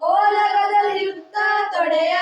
ಓಲಗದಲ್ಲಿರುತ್ತ ತೊಡೆಯ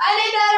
I didn't.